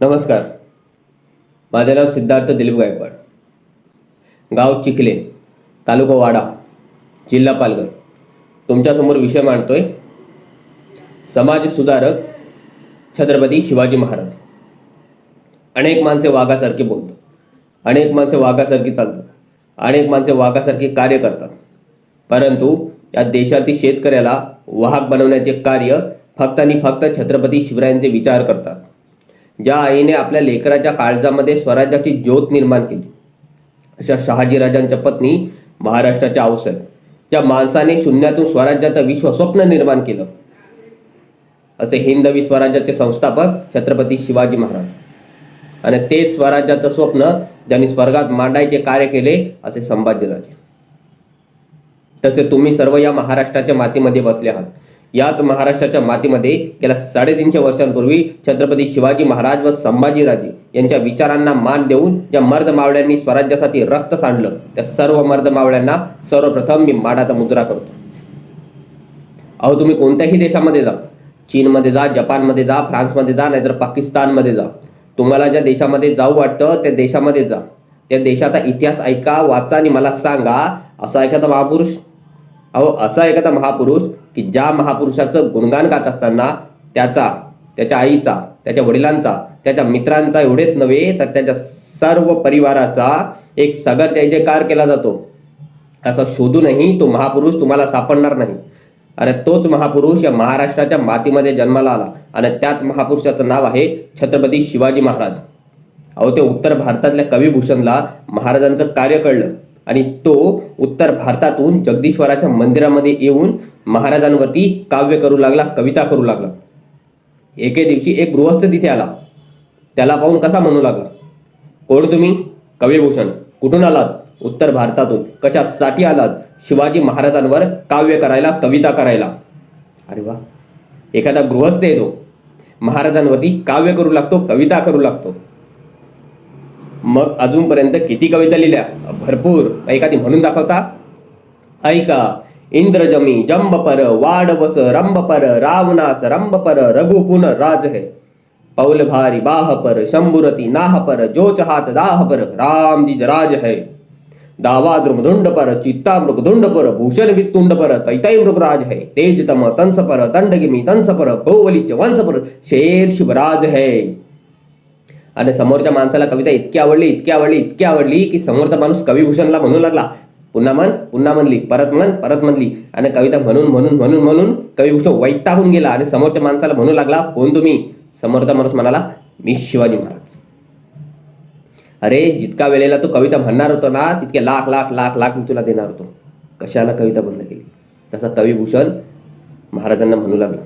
नमस्कार. माझे नाव सिद्धार्थ दिलीप गायकवाड. गाव चिखले तालुका वाडा जिल्हा पालघर. तुमच्यासमोर विषय मांडतोय समाज सुधारक छत्रपती शिवाजी महाराज. अनेक माणसे वाघासारखी बोलतात अनेक माणसे वाघासारखी चालतात अनेक माणसे वाघासारखी कार्य करतात. परंतु या देशातील शेतकऱ्याला वाहक बनवण्याचे कार्य फक्त आणि फक्त छत्रपती शिवरायांचे विचार करतात. ज्या आईने आपल्या लेकराच्या काळजामध्ये स्वराज्याची ज्योत निर्माण केली. अशा शहाजीराजांच्या पत्नी महाराष्ट्राच्या अवसर. ज्या माणसाने शून्यातून स्वराज्याचं विश्वस्वप्न निर्माण केलं. असे हिंदवी स्वराज्याचे संस्थापक छत्रपती शिवाजी महाराज. आणि तेच स्वराज्याचं स्वप्न ज्यांनी स्वर्गात मांडायचे कार्य केले असे संभाजीराजे. तसे तुम्ही सर्व या महाराष्ट्राच्या मातीमध्ये बसले आहात. याच महाराष्ट्राच्या मातीमध्ये गेल्या साडेतीनशे वर्षांपूर्वी छत्रपती शिवाजी महाराज व संभाजीराजे यांच्या विचारांना मान देऊन ज्या मर्द मावळ्यांनी स्वराज्यासाठी रक्त सांडलं त्या सर्व मर्द मावळ्यांना सर्वप्रथम मी माडाचा मुद्रा करतो. अहो तुम्ही कोणत्याही देशामध्ये जा. चीनमध्ये जा जपानमध्ये जा फ्रान्समध्ये जा नाहीतर पाकिस्तानमध्ये जा. तुम्हाला ज्या देशामध्ये जाऊ वाटतं त्या देशामध्ये जा. त्या देशाचा इतिहास ऐका वाचा आणि मला सांगा. असा एखादा महापुरुष अहो असा एखादा महापुरुष की ज्या महापुरुषाचं गुणगान गात असताना त्याचा त्याच्या आईचा त्याच्या वडिलांचा त्याच्या मित्रांचा एवढेच नव्हे तर त्याच्या सर्व परिवाराचा एक सगर जय जयकार केला जातो. असं शोधूनही तो महापुरुष तुम्हाला सापडणार नाही. आणि तोच महापुरुष या महाराष्ट्राच्या मातीमध्ये जन्माला आला आणि त्याच महापुरुषाचं नाव आहे छत्रपती शिवाजी महाराज. अहो ते उत्तर भारतातल्या कविभूषणला महाराजांचं कार्य कळलं. आणि तो उत्तर भारतातून जगदीश्वराच्या मंदिरामध्ये येऊन महाराजांवरती काव्य करू लागला कविता करू लागला. एके दिवशी एक गृहस्थ तिथे आला. त्याला पाहून कसा म्हणू लागला कोण तुम्ही? कविभूषण कुठून आलात? उत्तर भारतातून. कशासाठी आलात? शिवाजी महाराजांवर काव्य करायला कविता करायला. अरे वा एखादा गृहस्थ येतो. महाराजांवरती काव्य करू लागतो कविता करू लागतो. मग अजूनपर्यंत किती कविता लिहिल्या? भरपूर. एखादी म्हणून दाखवता. ऐका. इंद्रजमी जंबपर वाडवस रंबपर रावणास रंबपर रघुकुन राज है. पौल भारी बाहपर शंभुरती नाहपर जोच हात दाहपर राम जिज राज है. दावा द्रुमदुंड पर चित्ता मृगधुंड पर भूषण वित्तुंड पर तैतय मृगराज है. तेज तम तंस पर तंडगिमी तंस पर बहुवलीच वंश पर शेर शिवराज है. आणि समोरच्या माणसाला कविता इतकी आवडली इतकी आवडली इतकी आवडली की समोरचा माणूस कविभूषणला म्हणू लागला. पुन्हा म्हण पुन्हा म्हणली परत म्हण परत म्हणली. आणि कविता म्हणून म्हणून म्हणून म्हणून कविभूषण वैतागून गेला आणि समोरच्या माणसाला म्हणू लागला कोण तुम्ही? समोरचा माणूस म्हणाला मी शिवाजी महाराज. अरे जितका वेळेला तू कविता म्हणणार होतो ना तितके लाख लाख लाख लाख मी तुला देणार होतो. कशाला कविता बंद केली? तसा कविभूषण महाराजांना म्हणू लागला.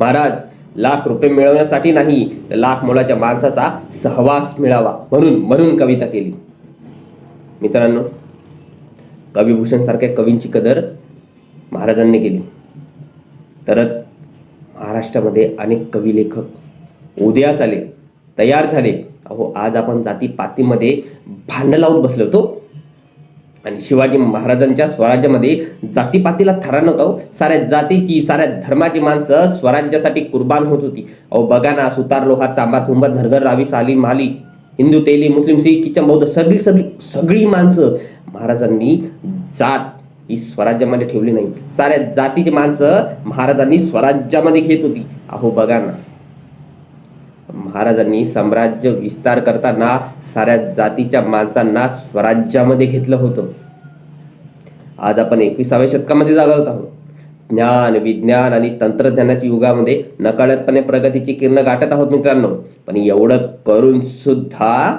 महाराज लाख रुपये मिळवण्यासाठी नाही तर लाख मोलाच्या माणसाचा सहवास मिळावा म्हणून म्हणून कविता केली. मित्रांनो कविभूषण सारख्या कवींची कदर महाराजांनी केली. तरच महाराष्ट्रामध्ये अनेक कवी लेखक उदयास आले तयार झाले. अहो आज आपण जातीपातीमध्ये भांडण लावून बसलो होतो. आणि शिवाजी महाराजांच्या स्वराज्यामध्ये जातीपातीला थरा नव्हता हो. साऱ्या जातीची साऱ्या धर्माची माणसं स्वराज्यासाठी कुर्बान होत होती. अहो बघा ना सुतार लोहार चांबार कुंभार धरगर रावी साली माली हिंदू तेली मुस्लिम सिख किचन बौद्ध सगळी सगळी सगळी माणसं महाराजांनी जात ही स्वराज्यामध्ये ठेवली नाही. साऱ्या जातीची माणसं महाराजांनी स्वराज्यामध्ये घेत होती. अहो बघा ना. महाराजांनी साम्राज्य विस्तार करताना साऱ्या जातीच्या माणसांना स्वराज्यामध्ये घेतलं होतं. आज आपण एकविसाव्या शतकामध्ये जागवत आहोत. ज्ञान विज्ञान आणि तंत्रज्ञानाच्या युगामध्ये नकळतपणे प्रगतीची किरण गाठत आहोत मित्रांनो. पण एवढं करून सुद्धा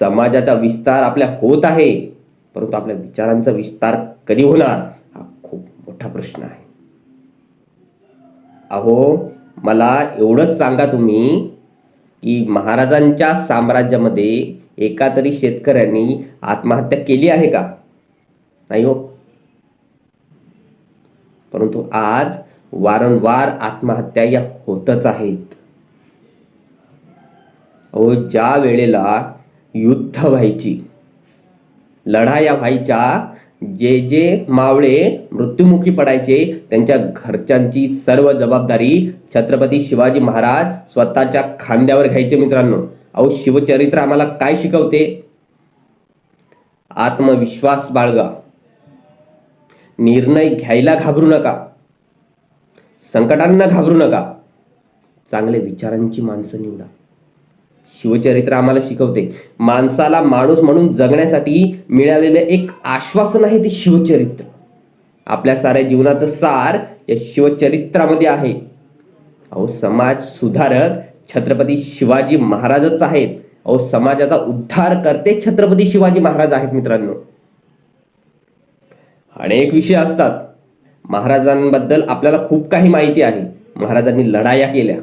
समाजाचा विस्तार आपल्या होत आहे. परंतु आपल्या विचारांचा विस्तार कधी होणार? हा खूप मोठा प्रश्न आहे. अहो मला एवढंच सांगा तुम्ही की महाराजांच्या साम्राज्यामध्ये एका तरी शेतकऱ्यांनी आत्महत्या केली आहे का? नाही हो. परंतु आज वारंवार आत्महत्या या होतच आहेत. अहो ज्या वेळेला युद्ध व्हायची लढाया व्हायच्या जे जे मावळे मृत्युमुखी पडायचे त्यांच्या घरच्यांची सर्व जबाबदारी छत्रपती शिवाजी महाराज स्वतःच्या खांद्यावर घ्यायचे मित्रांनो. अहो शिवचरित्र आम्हाला काय शिकवते? आत्मविश्वास बाळगा. निर्णय घ्यायला घाबरू नका. संकटांना घाबरू नका. चांगले विचारांची माणसं निवडा. शिवचरित्र आम्हाला शिकवते. माणसाला माणूस म्हणून जगण्यासाठी मिळालेलं एक आश्वासन आहे ते शिवचरित्र. आपल्या साऱ्या जीवनाचं सार या शिवचरित्रामध्ये आहे. अहो समाज सुधारक छत्रपती शिवाजी महाराजच आहेत. अहो समाजाचा उद्धार करते छत्रपती शिवाजी महाराज आहेत मित्रांनो. अनेक विषय असतात. महाराजांबद्दल आपल्याला खूप काही माहिती आहे. महाराजांनी लढाया केल्या.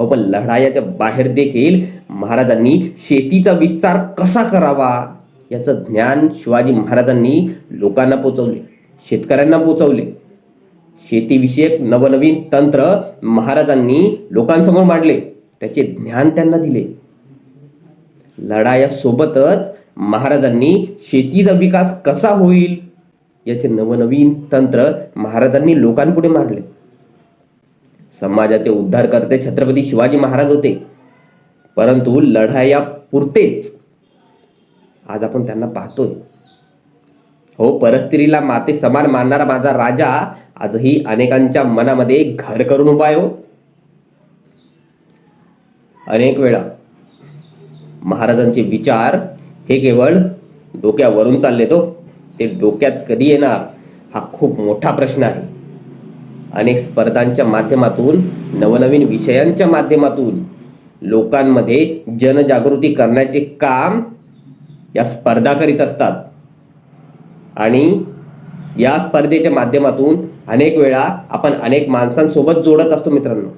अव लढायाच्या बाहेर देखील महाराजांनी शेतीचा विस्तार कसा करावा याचं ज्ञान शिवाजी महाराजांनी लोकांना पोचवले शेतकऱ्यांना पोचवले. शेतीविषयक नवनवीन तंत्र महाराजांनी लोकांसमोर मांडले त्याचे ज्ञान त्यांना दिले. लढायासोबतच महाराजांनी शेतीचा विकास कसा होईल याचे नवनवीन तंत्र महाराजांनी लोकांपुढे मांडले. समाजाचे उद्धारकर्ते छत्रपती शिवाजी महाराज होते. परंतु लढाया पुरतेच आज आपण त्यांना पाहतोय. हो परस्त्रीला माते समान मानणारा माझा राजा आजही अनेकांच्या मनामध्ये घर करून उभा आहे हो. अनेक वेळा महाराजांचे विचार हे केवळ डोक्यावरून चालले तो हो. ते डोक्यात कधी येणार हा खूप मोठा प्रश्न आहे. अनेक स्पर्धांच्या माध्यमातून नवनवीन विषयांच्या माध्यमातून लोकांमध्ये जनजागृती करण्याचे काम या स्पर्धा करीत असतात. आणि या स्पर्धेच्या माध्यमातून अनेक वेळा आपण अनेक माणसांसोबत जोडत असतो मित्रांनो.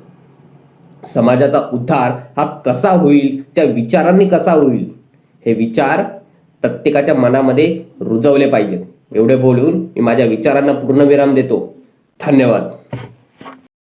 समाजाचा उद्धार हा कसा होईल त्या विचारांनी कसा होईल हे विचार प्रत्येकाच्या मनामध्ये रुजवले पाहिजेत. एवढे बोलून मी माझ्या विचारांना पूर्णविराम देतो. धन्यवाद.